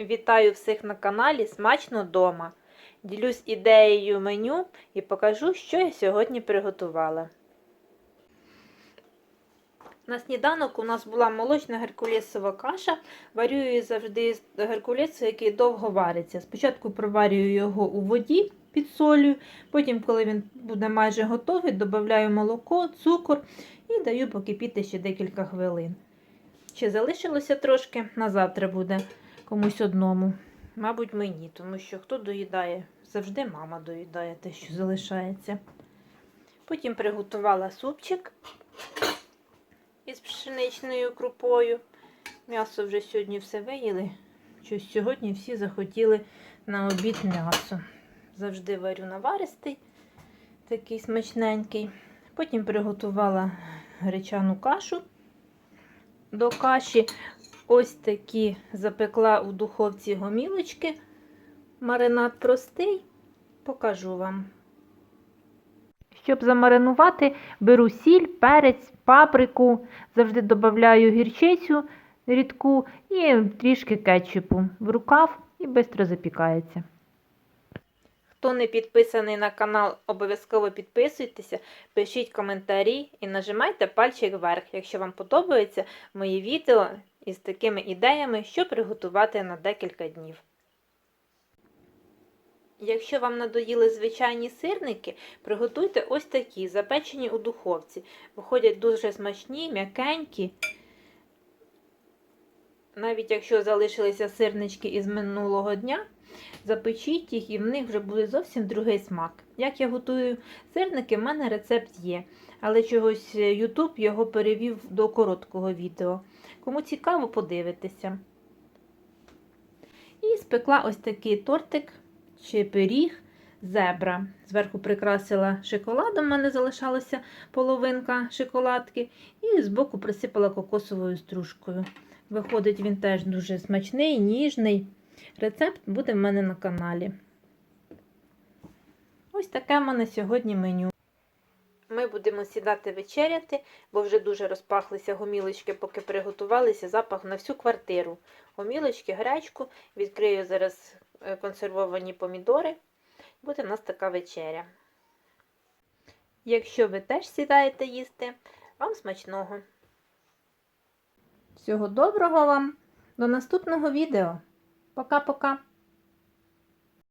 Вітаю всіх на каналі Смачно дома. Ділюсь ідеєю меню і покажу, що я сьогодні приготувала. На сніданок у нас була молочна геркулесова каша. Варю її завжди з геркулесу, який довго вариться. Спочатку проварюю його у воді під солью, потім, коли він буде майже готовий, додаю молоко, цукор і даю покипіти ще декілька хвилин. Ще залишилося трошки, на завтра буде комусь одному. Мабуть, мені, тому що хто доїдає? Завжди мама доїдає те, що залишається. Потім приготувала супчик із пшеничною крупою. М'ясо вже сьогодні все виїли. Щось сьогодні всі захотіли на обід м'ясо. Завжди варю наваристий, такий смачненький. Потім приготувала гречану кашу. До каші ось такі запекла у духовці гомілочки. Маринад простий, покажу вам. Щоб замаринувати, беру сіль, перець, паприку, завжди додаю гірчицю рідку і трішки кетчупу в рукав і швидко запікається. Хто не підписаний на канал, обов'язково підписуйтеся, пишіть коментарі і нажимайте пальчик вверх, якщо вам подобаються мої відео із такими ідеями, що приготувати на декілька днів. Якщо вам надоїли звичайні сирники, приготуйте ось такі, запечені у духовці. Виходять дуже смачні, м'якенькі. Навіть якщо залишилися сирнички із минулого дня, запечіть їх і в них вже буде зовсім другий смак. Як я готую сирники, в мене рецепт є, але чогось YouTube його перевів до короткого відео. Кому цікаво, подивитися. І спекла ось такий тортик чи пиріг зебра. Зверху прикрасила шоколадом, в мене залишалася половинка шоколадки, і збоку присипала кокосовою стружкою. Виходить, він теж дуже смачний, ніжний. Рецепт буде в мене на каналі. Ось таке в мене сьогодні меню. Ми будемо сідати вечеряти, бо вже дуже розпахлися гомілочки, поки приготувалися запах на всю квартиру. Гомілочки, гречку, відкрию зараз е, консервовані помідори. Буде в нас така вечеря. Якщо ви теж сідаєте їсти, вам смачного! Всього доброго вам! До наступного відео! Пока-пока!